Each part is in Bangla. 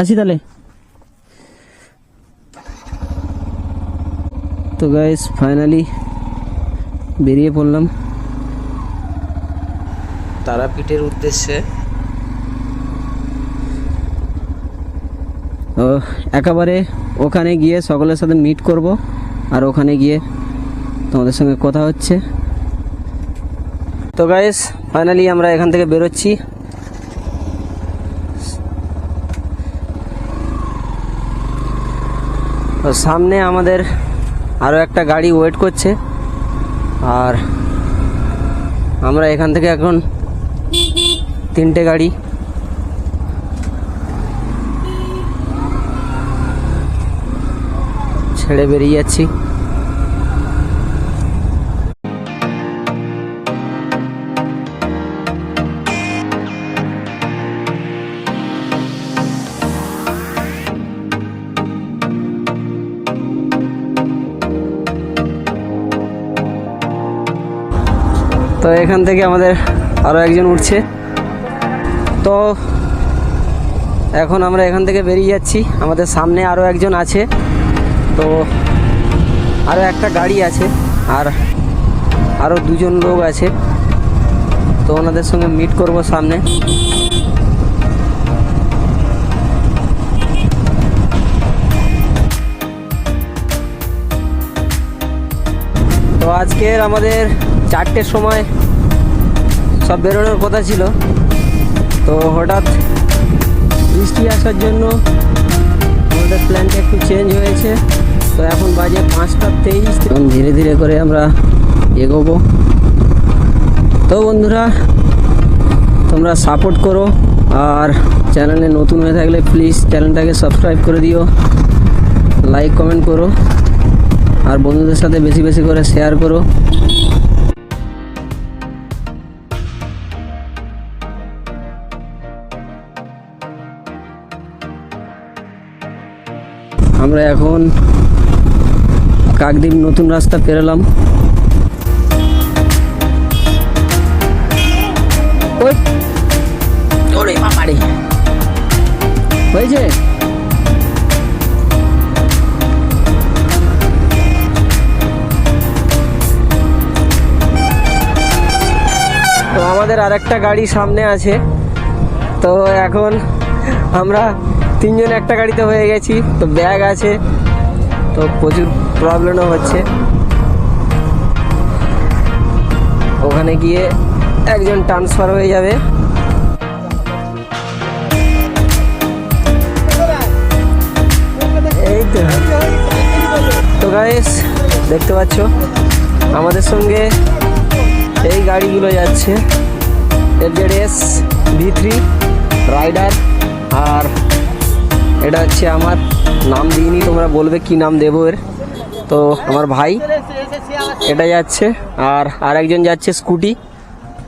আসি তাহলে। তো গাইস ফাইনালি বেরিয়ে পড়লাম। তারাপীঠের উদ্দেশ্যে। ও একেবারে ওখানে গিয়ে সকলের সাথে মিট করব আর ওখানে গিয়ে তোমাদের সঙ্গে কথা হচ্ছে। তো গাইস ফাইনালি আমরা এখান থেকে বেরোচ্ছি। তো সামনে আমাদের আরও একটা গাড়ি ওয়েট করছে। আর আমরা এখান থেকে এখন তিনটে গাড়ি। ছেড়ে বেরিয়ে যাচ্ছি। তো এখান থেকে আমাদের আরও একজন উঠছে। তো এখন আমরা এখান থেকে বেরিয়ে যাচ্ছি। আমাদের সামনে আরও একজন আছে। তো আরও একটা গাড়ি আছে আর আরও দুজন লোক আছে। তো ওনাদের সঙ্গে মিট করব সামনে। তো আজকের আমাদের চারটের সময় সব বেরোনোর কথা ছিল। তো হঠাৎ বৃষ্টি আসার জন্য আমাদের প্ল্যানটা একটু চেঞ্জ হয়েছে। তো এখন বাজে পাঁচটা তেইশ। এবং ধীরে ধীরে করে আমরা এগোবো। তো বন্ধুরা, তোমরা সাপোর্ট করো আর চ্যানেলে নতুন হয়ে থাকলে প্লিজ চ্যানেলটাকে সাবস্ক্রাইব করে দিও। লাইক কমেন্ট করো। আর বন্ধুদের সাথে বেশি বেশি করে শেয়ার করো। আমরা এখন কাকদ্বীপ নতুন রাস্তা পেরোলাম। হয়েছে তো আমাদের আরেকটা গাড়ি সামনে আছে। তো এখন আমরা তিনজন একটা গাড়িতে হয়ে গেছি, তো ব্যাগ আছে, তো প্রচুর প্রবলেমও হচ্ছে। ওখানে গিয়ে একজন ট্রান্সফার হয়ে যাবে। এই তো। গাইস দেখতে পাচ্ছ, আমাদের সঙ্গে এই গাড়িগুলো যাচ্ছে FZ S V three rider এটা হচ্ছে আমার নাম দিইনি, তোমরা বলবে কি নাম দেবো এর। তো আমার ভাই, এটা যাচ্ছে, আর আরেকজন যাচ্ছে স্কুটি।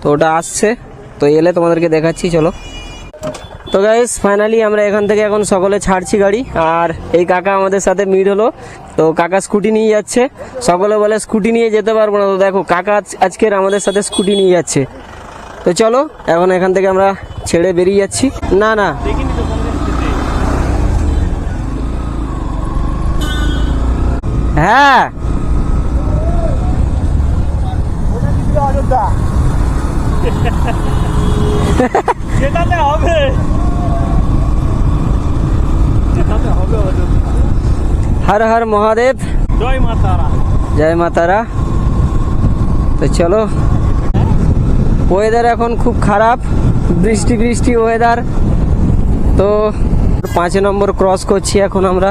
তো ওটা আসছে, তো এলে তোমাদেরকে দেখাচ্ছি, চলো। তো গাইস ফাইনালি আমরা এখান থেকে এখন সকলে ছাড়ছি গাড়ি, আর এই কাকা আমাদের সাথে মিট হলো। তো কাকা স্কুটি নিয়ে যাচ্ছে। সকলে বলে স্কুটি নিয়ে যেতে পারব না, তো দেখো কাকা আজ- আজকের আমাদের সাথে স্কুটি নিয়ে যাচ্ছে। তো চলো, এখন এখান থেকে আমরা ছেড়ে বেরিয়ে যাচ্ছি। না না। হ্যাঁ। যেটাতে হবে। যেটাতে হবে অযোধ্যা হর হর মহাদেব। জয় মা তারা। জয় মা তারা। তো চলো ওয়েদার এখন খুব খারাপ বৃষ্টি বৃষ্টি ওয়েদার তো পাঁচ নম্বর ক্রস করছি এখন আমরা।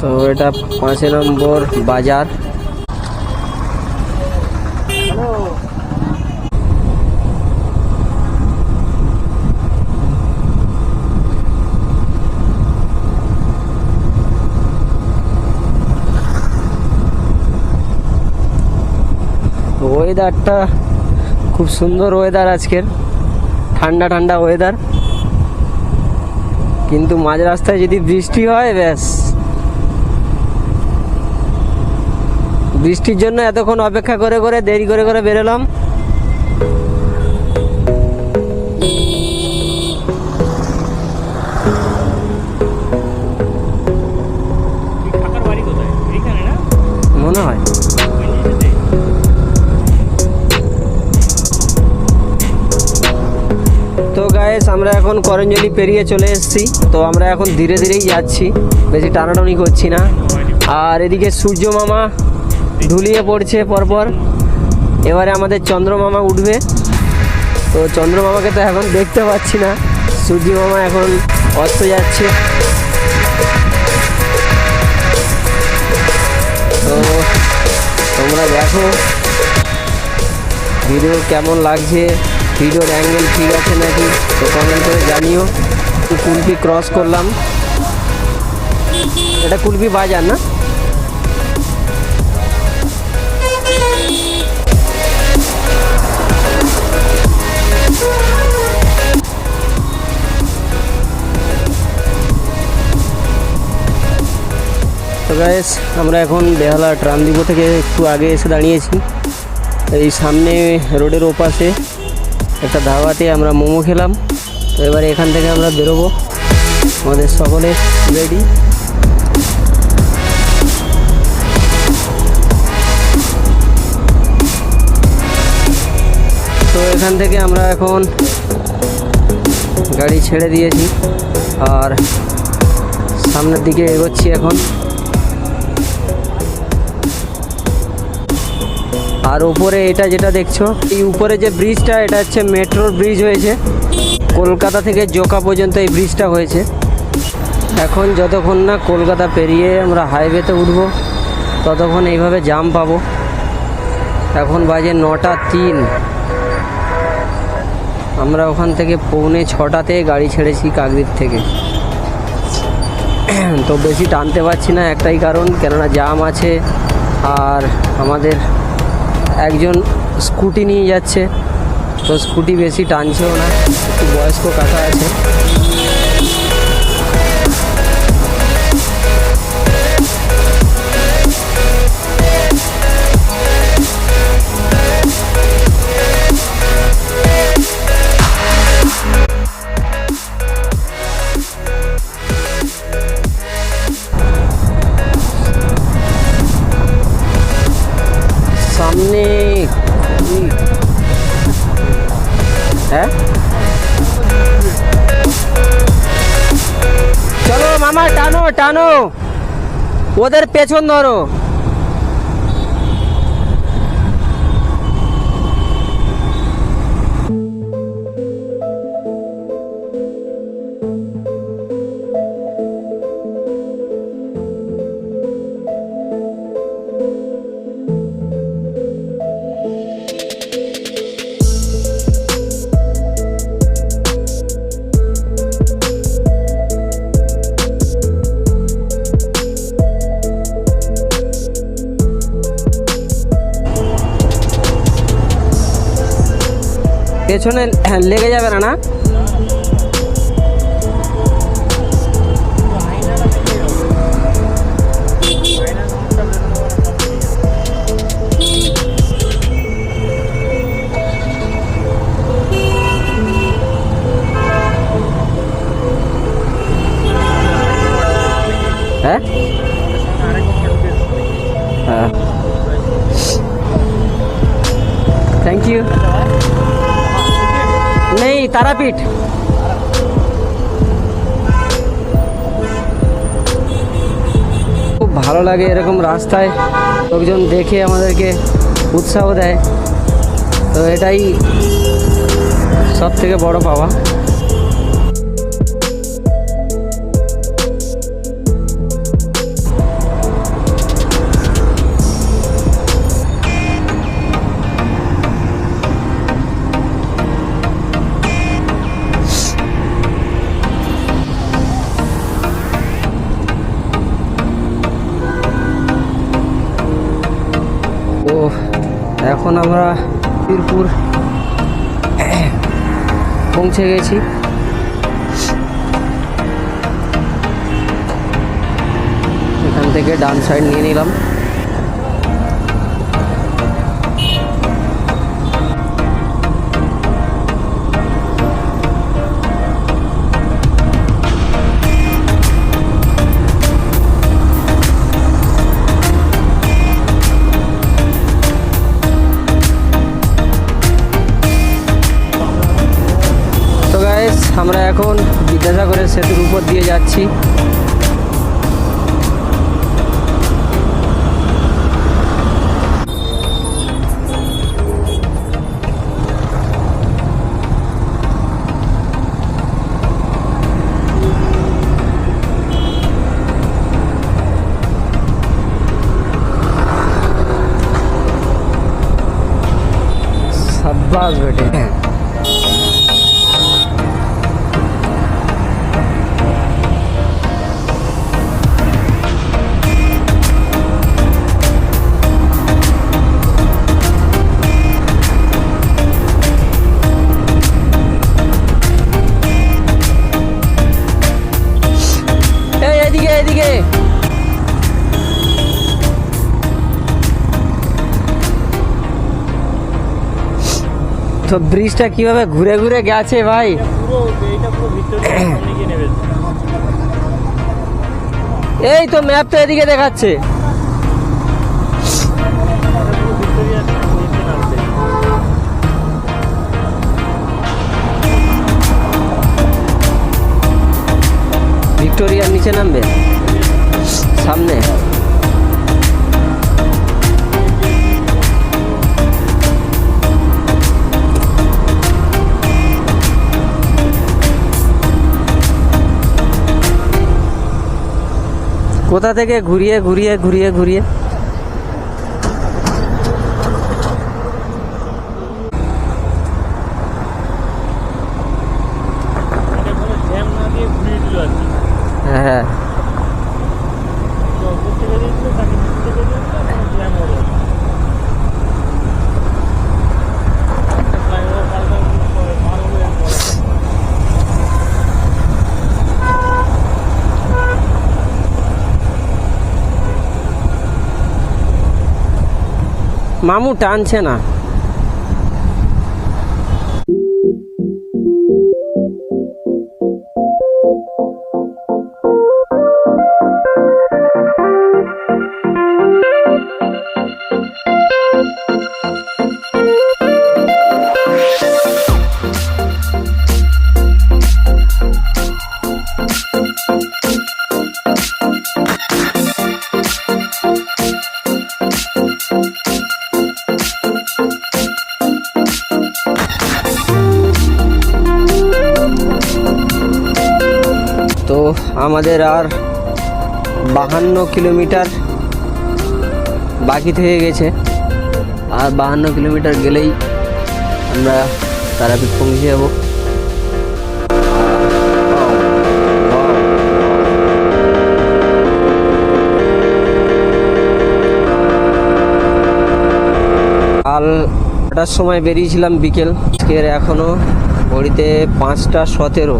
তো এটা পাঁচ নম্বর বাজার ওয়েদারটা খুব সুন্দর ওয়েদার আজকের। ঠান্ডা ঠান্ডা ওয়েদার কিন্তু মাঝ রাস্তায় যদি বৃষ্টি হয়, ব্যাস। বৃষ্টির জন্য এতক্ষণ অপেক্ষা করে করে দেরি করে করে বেরোলাম। মনে হয়। তো গায়েস আমরা এখন করঞ্জলি পেরিয়ে চলে এসেছি। তো আমরা এখন ধীরে ধীরেই যাচ্ছি। বেশি টানাটানি করছি না। আর এদিকে সূর্য মামা ধুলিয়ে পড়ছে পরপর। এবারে আমাদের চন্দ্র মামা উঠবে। তো চন্দ্র মামাকে তো এখন দেখতে পাচ্ছি না। সূর্য মামা এখন অস্ত যাচ্ছে। তো তোমরা দেখো ভিডিও কেমন লাগছে, ভিডিওর অ্যাঙ্গেল ঠিক আছে নাকি, তো কমেন্ট করে জানিও। কুলপি ক্রস করলাম। এটা কুলপি বাজার না? তো গাইস আমরা এখন বেহালা ট্রাম ডিপো থেকে একটু আগে এসে দাঁড়িয়েছি। এই সামনে রোডের ওপাশে একটা ধাবাতে আমরা মোমো খেলাম। তো এবারে এখান থেকে আমরা বেরোবো। আমাদের সকলে রেডি তো এখান থেকে আমরা এখন গাড়ি ছেড়ে দিয়েছি। আর সামনের দিকে এগোচ্ছি এখন। আর উপরে এটা যেটা দেখছ, এই উপরে যে ব্রিজটা এটা হচ্ছে মেট্রোর ব্রিজ হয়েছে। কলকাতা থেকে জোকা পর্যন্ত এই ব্রিজটা হয়েছে। এখন যতক্ষণ না কলকাতা পেরিয়ে আমরা হাইওয়েতে উঠবো, ততক্ষণ এইভাবে জাম পাবো। এখন বাজে নটা তিন। আমরা ওখান থেকে পৌনে ছটাতে গাড়ি ছেড়েছি কাকদ্বীপ থেকে। তো বেশি টানতে পারছি না একটাই কারণ, কেননা জাম আছে, আর আমাদের একজন স্কুটি নিয়ে যাচ্ছে। তো স্কুটি বেশি টানছেও না একটু বয়স্ক কাকা আছে। সামনে হ্যাঁ? চলো মামা টানো টানো। ওদের পেছন ধরো। পেছনে লেগে যাবে না না? হ্যাঁ? হ্যাঁ। থ্যাংক ইউ নেই, তারাপীঠ। খুব ভালো লাগে এরকম রাস্তায় লোকজন দেখে আমাদেরকে উৎসাহ দেয়। তো এটাই সব থেকে বড় পাওয়া। এখন আমরা পিরপুর পৌঁছে গেছি। এখান থেকে ডান সাইড নিয়ে নিলাম। এখন বিদ্যাসাগরের সেতুর উপর দিয়ে যাচ্ছি। সাব্বাস বেটে। তো ব্রিজটা কীভাবে ঘুরে ঘুরে গেছে ভাই? এই তো ম্যাপ তো এদিকে দেখাচ্ছে। ভিক্টোরিয়ার নিচে নামবে? সামনে? কোথা থেকে ঘুরিয়ে ঘুরিয়ে ঘুরিয়ে ঘুরিয়ে এটা কোনো জ্যাম না দিয়ে ঘুরিয়ে দিল আর কি হ্যাঁ তো উপর থেকে দিয়েছিল তাকে নিচ থেকে দিয়েছিল কোনো জ্যাম হলো না। ফ্লাইওভার পাল্টা পার হয়ে পড়ে মামু টানছে না। আমাদের আর বাহান্ন কিলোমিটার বাকি থেকে গেছে। আর বাহান্ন কিলোমিটার গেলেই আমরা তারাপীঠ পৌঁছে যাব। কাল ছটার সময় বেরিয়েছিলাম বিকেল। আজকের এখনও ঘড়িতে পাঁচটা সতেরো।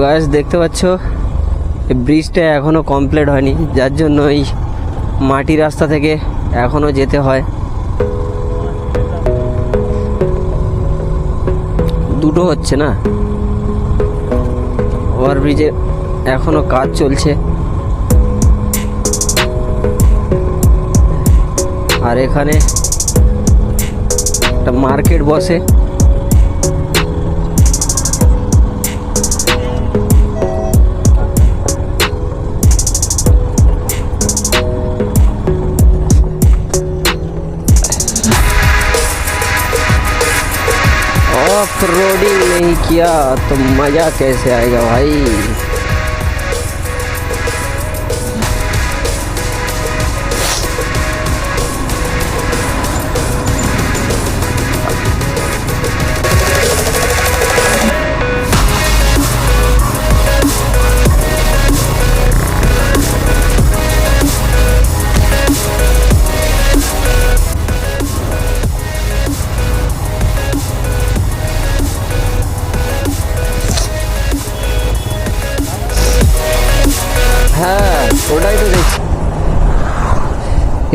গাছ দেখতে পাচ্ছ? এই ব্রিজটা এখনও কমপ্লিট হয়নি। যার জন্য এই মাটি রাস্তা থেকে এখনও যেতে হয়। দুটো হচ্ছে না? ওভারব্রিজে এখনও কাজ চলছে। আর এখানে একটা মার্কেট বসে। नहीं किया तो मज़ा कैसे आएगा भाई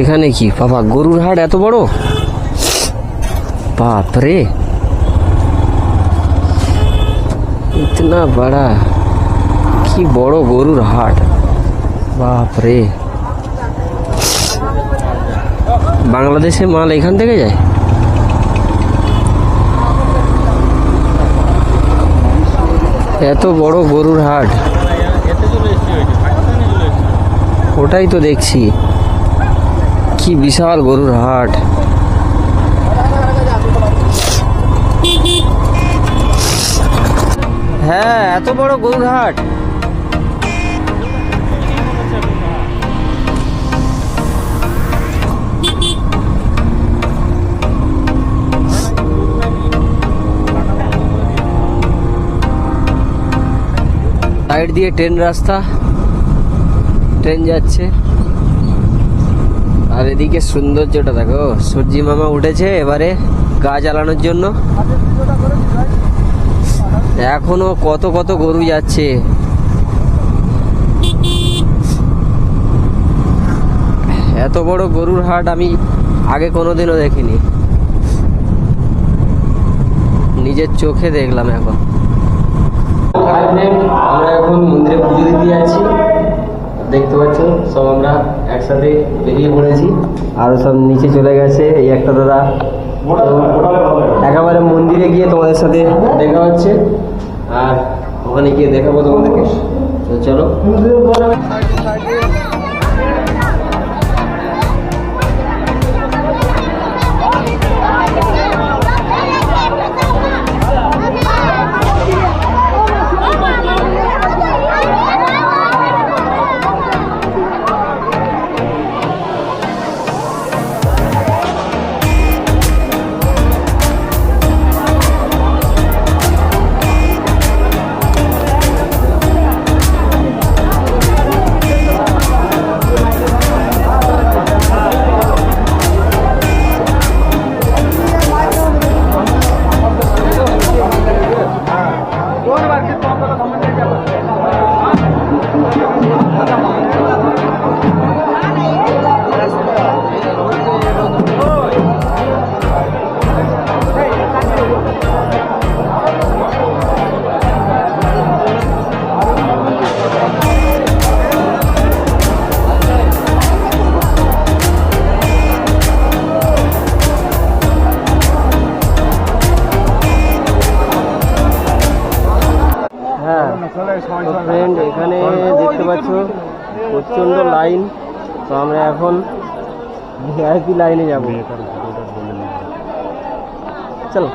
এখানে কি? বাবা, গরুর হাট এত বড়? বাপরে। ইতনা বড়া, কি বড় গরুর হাট বাপ রে বাংলাদেশে মাল এখান থেকে যায়? এত বড় গরুর হাট ওটাই তো দেখছি। কি বিশাল গরুর হাট। হ্যাঁ এত বড় গরুর হাট। সাইড দিয়ে ট্রেন রাস্তা। ট্রেন যাচ্ছে। আর এদিকে সৌন্দর্যটা দেখো। সূর্যি মামা উঠেছে এবারে গা জ্বালানোর জন্য। এখনও কত কত গরু যাচ্ছে। এত বড় গরুর হাট আমি আগে কোনোদিনও দেখিনি। নিজের চোখে দেখলাম এখন। আমরা এখন মন্দিরে পুজো দিতে যাচ্ছি। দেখতে পাচ্ছ সব আমরা একসাথে বেরিয়ে পড়েছি। আরও সব নিচে চলে গেছে এই একটা দাদা। একেবারে মন্দিরে গিয়ে তোমাদের সাথে দেখা হচ্ছে। আর ওখানে গিয়ে দেখাবো তোমাদেরকে। তো চলো। হ্যাঁ ভিআইপি লাইনে যাব চলো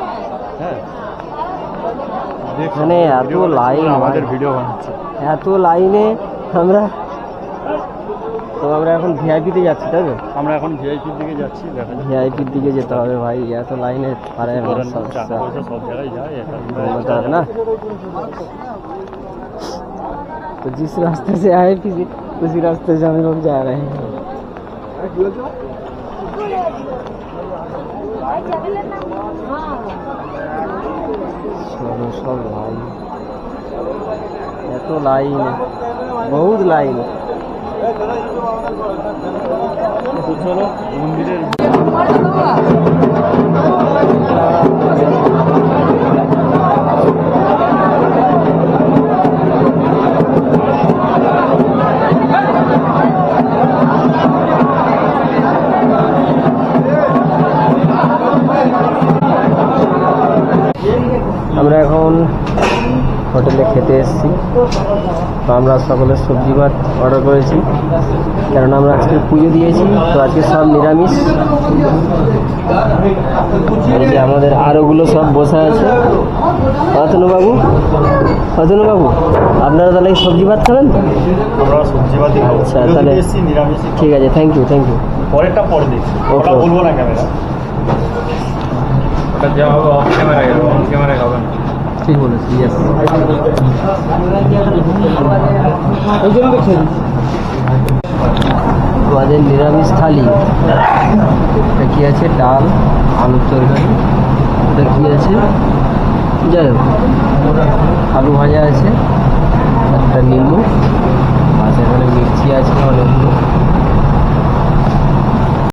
এখানে এত লাইন আমাদের ভিডিও বানাচ্ছে এত লাইনে আমরা তো আমরা এখন ভিআইপিতে যাচ্ছি তাই তো আমরা এখন ভিআইপির দিকে যাচ্ছি দেখা যাক ভিআইপির দিকে যেতে হবে ভাই এত লাইনে পারে না ফরেন সব টাকা পয়সা সব জায়গায় যায় এটা घूमता है ना तो जिस रास्ते से आए किसी उसी रास्ते से हम लोग जा रहे हैं চলো সব লাইন এত লাইন বহুত লাইন চলো মন্দিরের আমরা এখন হোটেলে খেতে এসেছি। তো আমরা সকলে সবজি ভাত অর্ডার করেছি। কারণ আমরা আজকে পুজো দিয়েছি তো আজকে সব নিরামিষ। যে আমাদের আরোগুলো সব বসে আছে। অতনুবাবু অতনুবাবু আপনারা তাহলে সবজি ভাত খাবেন? আমরা সবজি বাতি খাব। আচ্ছা, তাহলে- ঠিক আছে থ্যাংক ইউ থ্যাংক ইউ পরেরটা পরে দেখছি। Okay, ওটা বলব না ক্যামেরা। ওটা ঠিক বলেছি নিরামিষ থালি। এটা কি আছে? ডাল, আলুর তরকারি। এটা কি আছে? যাই হোক, আলু ভাজা আছে, একটা নিম্বু, আর সেখানে মির্চি আছে অনেকগুলো।